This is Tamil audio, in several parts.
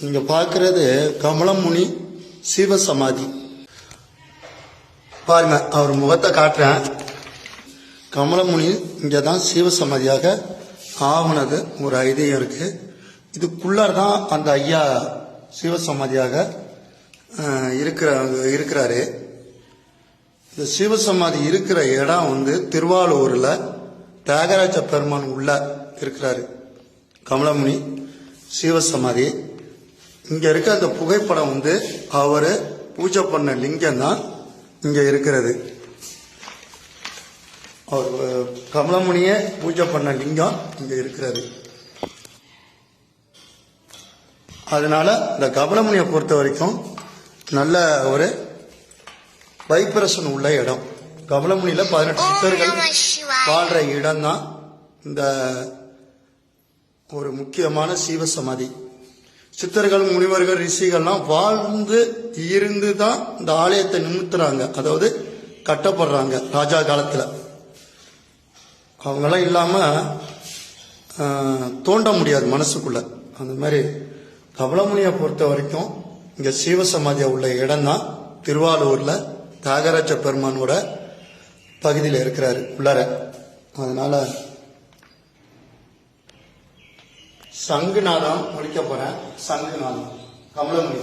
நீங்க பார்க்கறது கமலமுனி சிவ சமாதி பாருங்க அவர் முகத்தை காட்டுறேன். கமலமுனி இங்கே தான் சிவ சமாதியாக ஆவனது. ஒரு ஐதீகம் இருக்கு. இதுக்குள்ளார் தான் அந்த ஐயா சிவ சமாதியாக இருக்கிற இருக்கிறாரு. இந்த சிவசமாதி இருக்கிற இடம் வந்து திருவாரூரில் தியாகராஜ பெருமான் உள்ள இருக்கிறாரு. கமலமுனி சிவசமாதி. இங்க இருக்க அந்த புகைப்படம் வந்து அவர் பூஜை பண்ண லிங்கம் தான் இங்க இருக்கிறது. அவர் கமலமுனியே பூஜை பண்ண லிங்கம் இங்க இருக்கிறது. அதனால இந்த கமலமுனியை பொறுத்த வரைக்கும் நல்ல ஒரு வைப்ரேஷன் உள்ள இடம். கமலமுனியில பதினெட்டு சித்தர்கள் வாழ்ற இடம் தான் இந்த ஒரு முக்கியமான சீவ சமாதி. சித்தர்கள் முனிவர்கள் ரிஷிகள்லாம் வாழ்ந்து இருந்து தான் இந்த ஆலயத்தை நிமித்துறாங்க. அதாவது கட்டப்படுறாங்க ராஜா காலத்தில். அவங்களாம் இல்லாமல் தோண்ட முடியாது மனசுக்குள்ள. அந்த மாதிரி கபலமுனியை பொறுத்த வரைக்கும் இங்கே சிவசமாதியாக உள்ள இடம் தான் திருவாரூரில் தியாகராஜ பெருமானோட பகுதியில் இருக்கிறாரு உள்ளார. அதனால சங்குநாதம் முடிக்க போறேன். சங்குநாதம். கமலமணி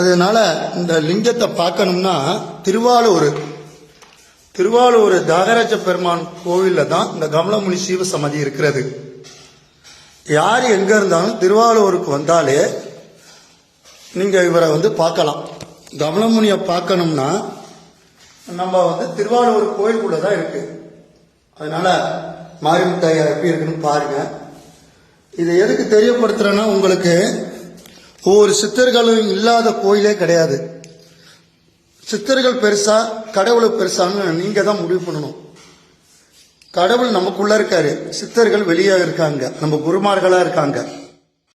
அதனால இந்த லிங்கத்தை பார்க்கணும்னா திருவாரூர் திருவாரூர் தியாகராஜ பெருமான் கோவில்ல தான் இந்த கமலமுனி சீவ சமாதி இருக்கிறது. யார் எங்க இருந்தாலும் திருவாரூருக்கு வந்தாலே நீங்க இவரை வந்து பார்க்கலாம். கமலமுனியை பார்க்கணும்னா நம்ம வந்து திருவாரூர் கோயிலுக்குள்ள தான் இருக்கு. அதனால மாரிமுத்தாயா எப்படி இருக்குன்னு பாருங்க. இதை எதுக்கு தெரியப்படுத்துறேன்னா உங்களுக்கு ஒவ்வொரு சித்தர்களும் இல்லாத கோயிலே கிடையாது. சித்தர்கள் பெருசா கடவுளை பெருசான்னு நீங்க தான் முடிவு பண்ணணும். கடவுள் நமக்குள்ள இருக்காரு. சித்தர்கள் வெளியே இருக்காங்க. நம்ம குருமார்களா இருக்காங்க.